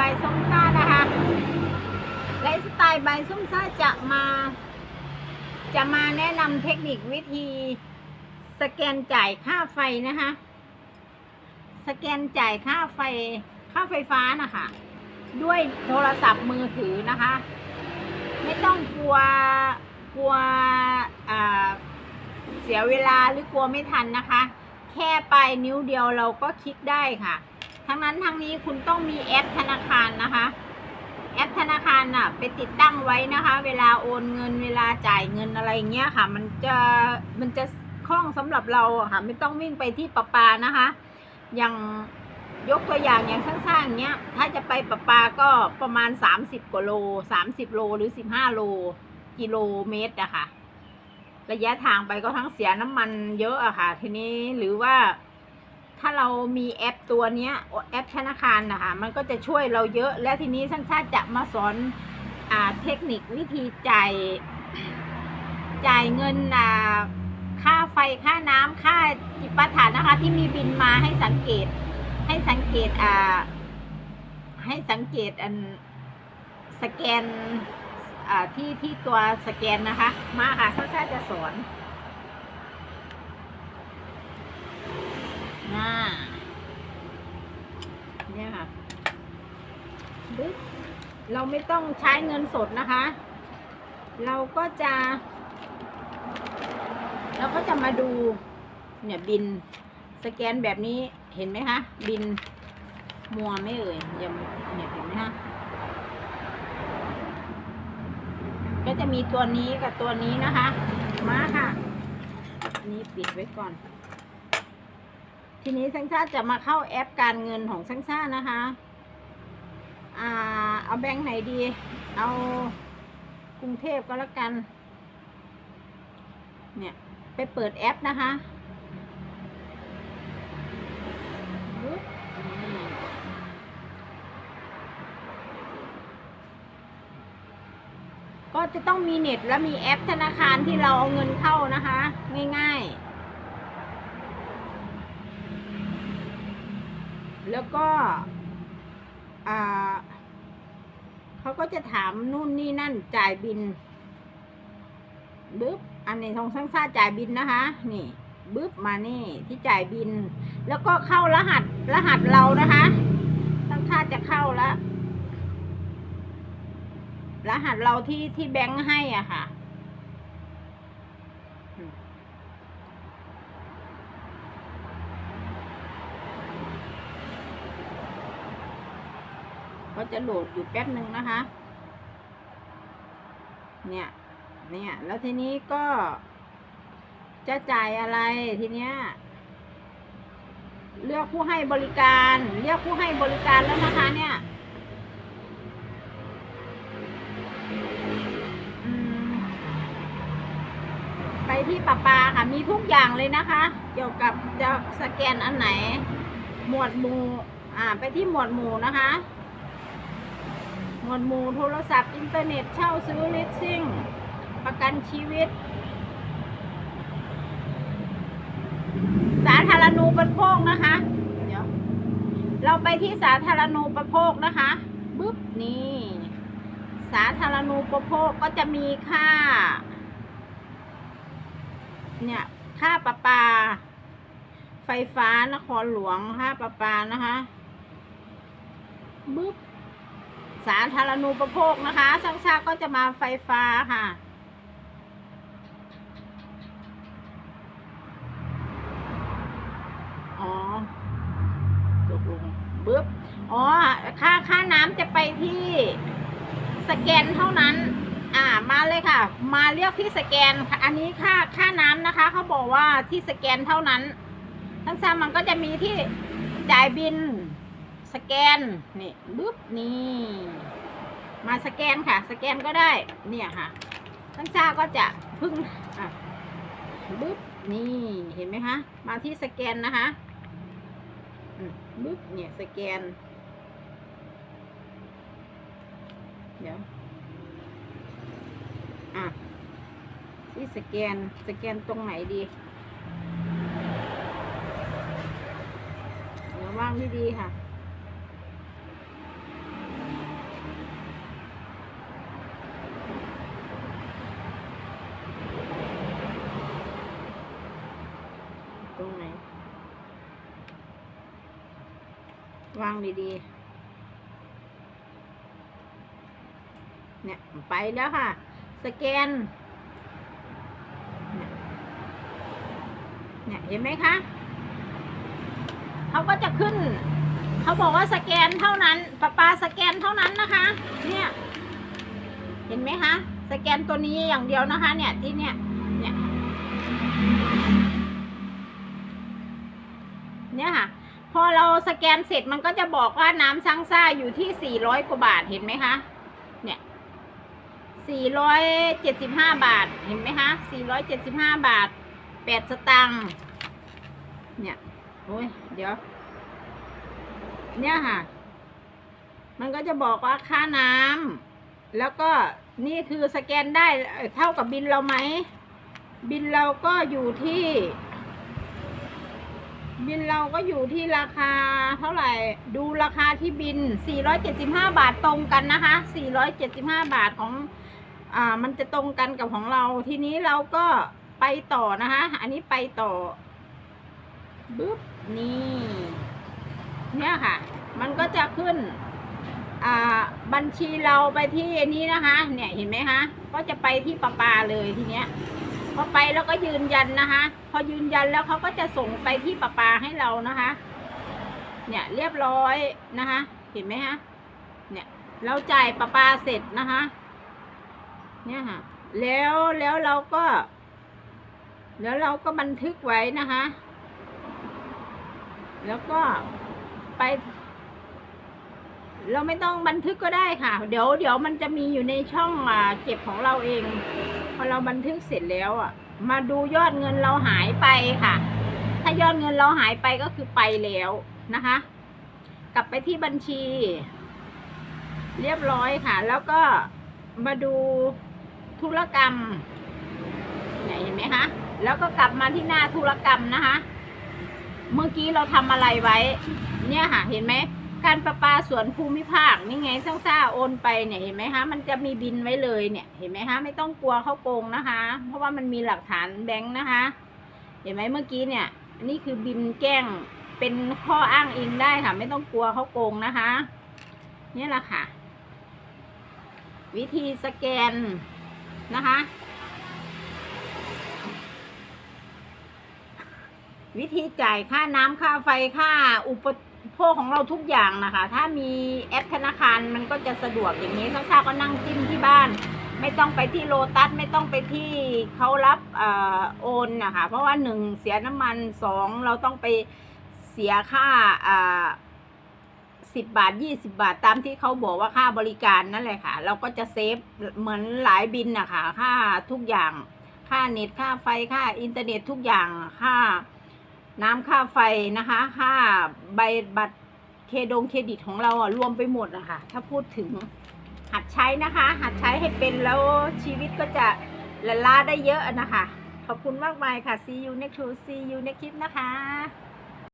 ใบายส้มซ่านะคะไลฟ์สไตล์ใบายส้มซ่าจะมา จะมาแนะนำเทคนิควิธี สแกนจ่ายค่าไฟนะคะ สแกนจ่ายค่าไฟค่าไฟฟ้านะคะ ด้วยโทรศัพท์มือถือนะคะ ไม่ต้องกลัวกลัวเสียเวลาหรือกลัวไม่ทันนะคะ แค่ปลายนิ้วเดียวเราก็คลิกได้ค่ะ ทั้งนั้นทั้งนี้คุณต้องมีแอปธนาคารนะคะ แอปธนาคารน่ะไปติดตั้งไว้นะคะ เวลาโอนเงินเวลาจ่ายเงินอะไรเงี้ยค่ะ มันจะมันจะคล่องสำหรับเราค่ะ ไม่ต้องวิ่งไปที่ประปานะคะ อย่างยกตัวอย่างอย่างสั้นๆอย่างเงี้ย ถ้าจะไปประปาก็ประมาณ 30กว่าโล 30 โลหรือ 15 โล กิโลเมตรอะค่ะ ระยะทางไปก็ทั้งเสียน้ำมันเยอะอะค่ะ ทีนี้หรือว่า ถ้าเรามีแอปตัวเนี้ยแอปธนาคารนะคะ มันก็จะช่วยเราเยอะ และทีนี้ช่างชาติจะมาสอนอ่าเทคนิควิธีจ่ายจ่ายเงินอ่าค่าไฟค่าน้ำค่าจิปาถะนะคะ ที่มีบินมาให้สังเกต ให้สังเกตอ่าให้สังเกตอันสแกนอ่าที่ที่ตัวสแกนนะคะ มาค่ะช่างชาติจะสอน น่าเนี่ยค่ะเราไม่ต้องใช้เงินสดนะคะ เราก็จะ เราก็จะมาดู เนี่ยบิน สแกนแบบนี้เห็นไหมคะ บินมัวไม่เอ่ยยังเนี่ยเห็นไหมคะก็จะมีตัวนี้กับตัวนี้นะคะ มาค่ะนนี้ปิดไว้ก่อน ทีนี้สังชาติจะมาเข้าแอปการเงินของสังชาตินะคะอ่าเอาแบงค์ไหนดี เอากรุงเทพก็แล้วกัน เนี่ย ไปเปิดแอปนะคะก็จะต้องมีเน็ตและมีแอปธนาคารที่เราเอาเงินเข้านะคะ ง่ายๆ แล้วก็เขาก็จะถามนู่นนี่นั่นจ่ายบินบึ๊บอันนี้ทองสังซาจ่ายบินนะคะ นี่บึ๊บมานี่ที่จ่ายบิน แล้วก็เข้ารหัสรหัสเรานะคะสังซาจะเข้าแล้วรหัสเราที่ที่แบงค์ให้อะค่ะ ก็จะโหลดอยู่แป๊บหนึ่งนะคะ เนี่ย เนี่ย แล้วทีนี้ก็ จะจ่ายอะไรทีเนี้ย เลือกผู้ให้บริการเรียกผู้ให้บริการแล้วนะคะ เนี่ยไปที่ปะปาค่ะ มีทุกอย่างเลยนะคะ เกี่ยวกับจะสแกนอันไหน หมวดหมู่ อ่า ไปที่หมวดหมู่นะคะ มวดหมู่โทรศัพท์อินเทอร์เน็ตเช่าซื้อลิสซิ่ง ประกันชีวิต สาธารณูปโภคนะคะ เดี๋ยว เราไปที่สาธารณูปโภคนะคะบึ๊บนี่ สาธารณูปโภคก็จะมีค่า เนี่ย ค่าประปา ไฟฟ้านครหลวงค่าประปานะคะบึ๊บ สาธารณูปโภคนะคะช่างชาก็จะมาไฟฟ้าค่ะ อ๋อตกลงบึ๊บ อ๋อ ค่าค่าน้ำจะไปที่สแกนเท่านั้น อ่า มาเลยค่ะ มาเรียกที่สแกนค่ะอันนี้ค่าค่าน้ำนะคะ เขาบอกว่าที่สแกนเท่านั้น ทั้งซ้ำมันก็จะมีที่จ่ายบิน สแกนนี่บึ๊บนี่มาสแกนค่ะ สแกนก็ได้ เนี่ยค่ะทั้งชาก็จะพึ่งอะบึ๊บนี่เห็นไหมคะมาที่สแกนนะคะบึ๊บเนี่ยสแกน เดี๋ยวอะที่สแกนสแกนตรงไหนดีเดี๋ยวว่างดีๆค่ะ ตรงไหน วางดีๆ เนี่ย ไปแล้วค่ะ สแกน เนี่ยเห็นไหมคะเขาก็จะขึ้น เขาบอกว่าสแกนเท่านั้นปลาปลาสแกนเท่านั้นนะคะ เนี่ย เห็นไหมคะ สแกนตัวนี้อย่างเดียวนะคะ เนี่ยที่เนี่ย เนี่ย เนี่ยค่ะ พอเราสแกนเสร็จมันก็จะบอกว่าน้ำซังซ่าอยู่ที่ 400 กว่าบาทเห็นไหมคะ เนี่ย 475 บาทเห็นไหมคะ 475 บาท 8 สตังค์ เนี่ย โอ้ย เดี๋ยว เนี่ยค่ะ มันก็จะบอกว่าค่าน้ำ แล้วก็นี่คือสแกนได้เท่ากับบินเราไหม บินเราก็อยู่ที่ บินเราก็อยู่ที่ราคาเท่าไหร่ ดูราคาที่บิน 475 บาทตรงกันนะคะ 475 บาทของ อ่า มันจะตรงกันกับของเรา ทีนี้เราก็ไปต่อนะคะ อันนี้ไปต่อบึ๊บ นี่ เนี่ยค่ะ มันก็จะขึ้น อ่า บัญชีเราไปที่นี้นะคะ เนี่ย เห็นไหมคะ ก็จะไปที่ประปาเลยทีเนี้ย พอไปแล้วก็ยืนยันนะคะ พอยืนยันแล้วเขาก็จะส่งไปที่ประปาให้เรานะคะ เนี่ยเรียบร้อยนะคะ เห็นไหมคะเนี่ยเราจ่ายประปาเสร็จนะคะ เนี่ยค่ะ แล้วแล้วเราก็ แล้วเราก็บันทึกไว้นะคะ แล้วก็ไป เราไม่ต้องบันทึกก็ได้ค่ะ เดี๋ยวเดี๋ยวมันจะมีอยู่ในช่องอ่าเก็บของเราเอง พอเราบันทึกเสร็จแล้วอะ มาดูยอดเงินเราหายไปค่ะ ถ้ายอดเงินเราหายไปก็คือไปแล้วนะคะ กลับไปที่บัญชี เรียบร้อยค่ะ แล้วก็มาดูธุรกรรมเนี่ยเห็นไหมคะ แล้วก็กลับมาที่หน้าธุรกรรมนะคะ เมื่อกี้เราทำอะไรไว้ เนี่ยค่ะ เห็นไหม การประปาส่วนภูมิภาคนี่ไงซ่าซ่าโอนไปเนี่ยเห็นไหมคะมันจะมีบินไว้เลยเนี่ยเห็นไหมคะไม่ต้องกลัวเขาโกงนะคะ เพราะว่ามันมีหลักฐานแบงค์นะคะ เห็นไหมเมื่อกี้เนี่ยนี่คือบินแกล้งเป็นข้ออ้างอิงได้ค่ะ ไม่ต้องกลัวเขาโกงนะคะนี่แหละค่ะ วิธีสแกนนะคะ วิธีจ่ายค่าน้ำค่าไฟค่าอุป โภคของเราทุกอย่างนะคะ ถ้ามีแอปธนาคารมันก็จะสะดวกอย่างนี้ข้าวๆก็นั่งจิ้มที่บ้าน ไม่ต้องไปที่โลตัสไม่ต้องไปที่เขารับออโอนนะคะ เพราะว่าหนึ่งเสียน้ำมันสองเราต้องไปเสียค่าสิบบาทยี่สิบาทตามที่เขาบอกว่าค่าบริการนั่นแหละค่ะ เราก็จะเซฟเหมือนหลายบินนะคะค่าทุกอย่าง ค่าเน็ตค่าไฟค่าอินเทอร์เน็ตทุกอย่างค่า น้ำค่าไฟนะคะค่าใบบัตรเครดงเครดิตของเราอะรวมไปหมดอะค่ะ ถ้าพูดถึงหัดใช้นะคะ หัดใช้ให้เป็นแล้วชีวิตก็จะละล่าได้เยอะนะคะ ขอบคุณมากมายค่ะ see you next to see you next คลิปนะคะ